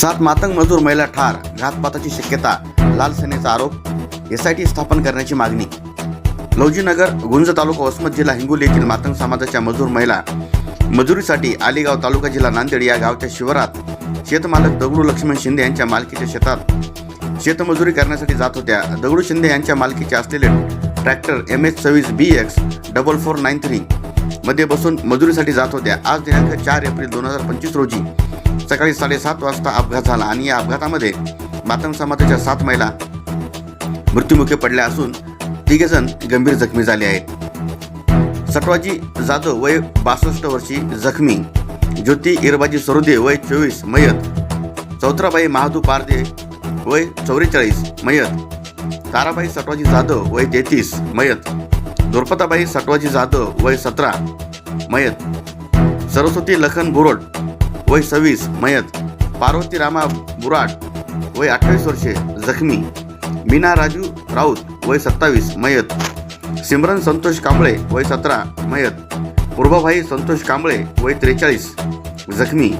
सात मातंग मजूर महिला ठार घातपाताची शक्यता लाल सेनेचा आरोप एसआयटी स्थापन करण्याची मागणी. लौजीनगर गुंज तालुका वसमत जिल्हा हिंगोली येथील मातंग समाजाच्या मजूर महिला मजुरीसाठी आलेगाव तालुका जिल्हा नांदेड या गावच्या शिवारात शेतमालक दगडू लक्ष्मण शिंदे यांच्या मालकीच्या शेतात शेतमजुरी करण्यासाठी जात होत्या. दगडू शिंदे यांच्या मालकीचे असलेले ट्रॅक्टर एम एच सव्वीस B X double four nine three मध्ये बसून मजुरीसाठी जात होत्या. आज दिनांक चार एप्रिल दोन हजार पंचवीस रोजी सकाळी साडेसात वाजता अपघात झाला आणि या अपघातामध्ये मातम समाजाच्या सात महिला मृत्युमुखी पडल्या असून तिघेजण गंभीर जखमी झाले आहेत. सटवाजी जाधव वय बासष्ट वर्षी जखमी. ज्योती इरबाजी सरोदे वय चोवीस मयत. चौथराबाई महादू पारदे वय चौवेचाळीस मयत. ताराबाई सटवाजी जाधव वय तेहतीस मयत. दुर्पताबाई सटवाजी जाधव वय सतरा मयत. सरस्वती लखन बुरोड वय सव्वीस मयत पार्वती रामा बुराट वय अठ्ठावीस वर्षे जखमी मीना राजू राऊत वय सत्तावीस मयत सिमरन संतोष कांबळे वय सतरा मयत पूर्वाभाई संतोष कांबळे वय त्रेचाळीस जखमी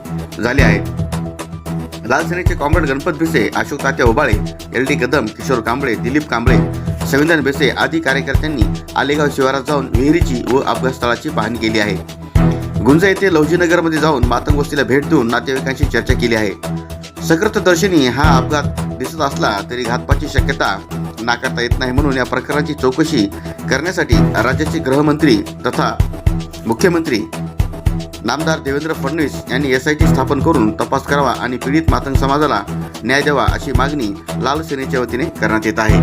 झाले आहेत. लाल सेनेचे comrade Ganpat Bhise Ashok Tatya Ubale L D Kadam Kishor Kamble Dilip Kamble संविधान बेसे आदी कार्यकर्त्यांनी आलेगाव शिवारात जाऊन विहिरीची व अपघातस्थळाची पाहणी केली आहे. गुंजा येथे लवजीनगरमध्ये जाऊन मातंग वस्तीला भेट देऊन नातेवाईकांशी चर्चा केली आहे. सकृतदर्शनी हा अपघात दिसत असला तरी घातपाची शक्यता नाकारता येत नाही म्हणून या प्रकरणाची चौकशी करण्यासाठी राज्याचे गृहमंत्री तथा मुख्यमंत्री नामदार देवेंद्र फडणवीस यांनी एस आय टी स्थापन करून तपास करावा आणि पीडित मातंग समाजाला न्याय द्यावा अशी मागणी लाल सेनेच्या वतीने करण्यात येत आहे.